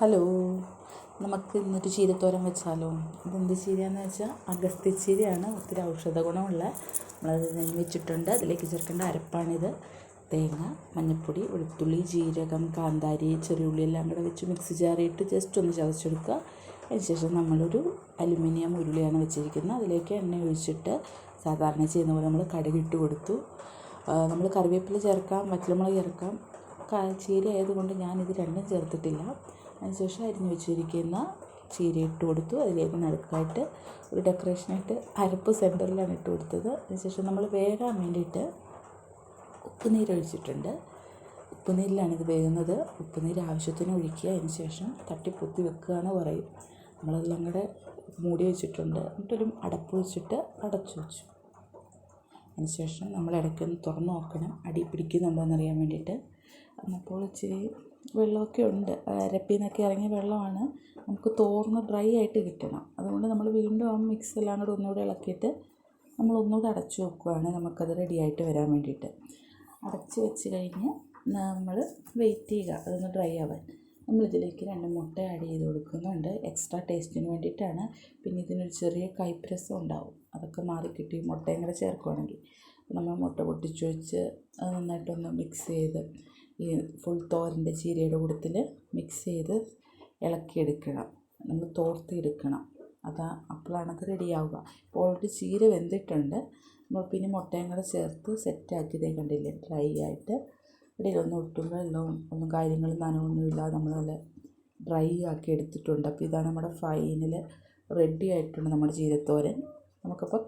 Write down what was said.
Hello. നമുക്ക് ഇന്നൊരു ചീരത്തോരൻ വെച്ചാലോ. ഇതെന്ത് ചീരയാണെന്ന് വെച്ചാൽ അഗസ്ത്യ ചീരയാണ്. ഒത്തിരി ഔഷധ ഗുണമുള്ള. നമ്മളത് വെച്ചിട്ടുണ്ട്. അതിലേക്ക് ചേർക്കേണ്ട അരപ്പാണിത്. തേങ്ങ മഞ്ഞൾപ്പൊടി വെളുത്തുള്ളി ജീരകം കാന്താരി ചെറിയുള്ളി എല്ലാം കൂടെ വെച്ച് മിക്സി ജാറിയിട്ട് ജസ്റ്റ് ഒന്ന് ചതച്ചെടുക്കുക. അതിനുശേഷം നമ്മളൊരു അലുമിനിയം ഉരുളിയാണ് വെച്ചിരിക്കുന്നത്. അതിലേക്ക് എണ്ണ ഒഴിച്ചിട്ട് സാധാരണ ചെയ്യുന്ന പോലെ നമ്മൾ കടുകിട്ട് കൊടുത്തു. നമ്മൾ കറിവേപ്പില ചേർക്കാം വറ്റൽമുളക് ചേർക്കാം. ചീര ആയതുകൊണ്ട് ഞാനിത് രണ്ടും ചേർത്തിട്ടില്ല. അതിനുശേഷം അരിഞ്ഞ് വെച്ചിരിക്കുന്ന ചീര ഇട്ട് കൊടുത്തു. അതിലേക്ക് നടുക്കായിട്ട് ഒരു ഡെക്കറേഷനായിട്ട് അരപ്പ് സെന്ററിലാണ് ഇട്ട് കൊടുത്തത്. അതിനുശേഷം നമ്മൾ വേകാൻ വേണ്ടിയിട്ട് ഉപ്പുനീർ ഒഴിച്ചിട്ടുണ്ട്. ഉപ്പുനീരിലാണ് ഇത് വേകുന്നത്. ഉപ്പുനീര് ആവശ്യത്തിന് ഒഴിക്കുക. അതിന് ശേഷം തട്ടിപ്പൊത്തി വെക്കുക എന്ന് പറയും. നമ്മളതെല്ലാം കൂടെ മൂടി വെച്ചിട്ടുണ്ട്. എന്നിട്ടൊരു അടപ്പ് വെച്ചിട്ട് അടച്ചു വെച്ചു. അതിന് ശേഷം നമ്മൾ ഇടയ്ക്കൊന്ന് തുറന്ന് നോക്കണം. അടി പിടിക്കുന്നുണ്ടോ എന്നറിയാൻ വേണ്ടിയിട്ട്. അപ്പോൾ ഇച്ചിരി വെള്ളമൊക്കെ ഉണ്ട്. അരപ്പിൽ നിന്നൊക്കെ ഇറങ്ങിയ വെള്ളമാണ്. നമുക്ക് തോർന്ന് ഡ്രൈ ആയിട്ട് കിട്ടണം. അതുകൊണ്ട് നമ്മൾ വീണ്ടും ആ മിക്സ് എല്ലാം കൂടെ ഒന്നുകൂടെ ഇളക്കിയിട്ട് നമ്മൾ ഒന്നുകൂടെ അടച്ചു വെക്കുകയാണ് നമുക്കത് റെഡി ആയിട്ട് വരാൻ വേണ്ടിയിട്ട്. അടച്ച് വെച്ച് കഴിഞ്ഞ് നമ്മൾ വെയിറ്റ് ചെയ്യുക. അതൊന്ന് ഡ്രൈ ആവാൻ. നമ്മളിതിലേക്ക് രണ്ട് മുട്ട ആഡ് ചെയ്ത് കൊടുക്കുന്നുണ്ട്. എക്സ്ട്രാ ടേസ്റ്റിന് വേണ്ടിയിട്ടാണ്. പിന്നെ ഇതിനൊരു ചെറിയ കൈപ്രസം ഉണ്ടാവും. അതൊക്കെ മാറിക്കിട്ടി മുട്ടയും കൂടെ ചേർക്കുകയാണെങ്കിൽ നമ്മൾ മുട്ട പൊട്ടിച്ച് വെച്ച് അത് നന്നായിട്ടൊന്ന് മിക്സ് ചെയ്ത് ഈ ഫുൾ തോരന്റെ ചീരയുടെ കൂട്ടത്തിൽ മിക്സ് ചെയ്ത് ഇളക്കിയെടുക്കണം. നമ്മൾ തോർത്തിയെടുക്കണം അതാ അപ്പോഴാണ് അത് റെഡിയാവുക ഇപ്പോൾ ഓൾറെഡി ചീര വെന്തിട്ടുണ്ട്. നമ്മൾ പിന്നെ മുട്ടയും കൂടെ ചേർത്ത് സെറ്റാക്കി ഇതേ കണ്ടില്ലേ ഡ്രൈ ആയിട്ട്. ഇടയിലൊന്നും ഒട്ടും വെള്ളവും ഒന്നും കാര്യങ്ങളും നനവൊന്നുമില്ലാതെ നമ്മൾ നല്ല ഡ്രൈ ആക്കി എടുത്തിട്ടുണ്ട്. അപ്പോൾ ഇതാണ് നമ്മുടെ ഫൈനൽ റെഡി ആയിട്ടുണ്ട് നമ്മുടെ ചീരത്തോരൻ. നമുക്ക് അപ്പോൾ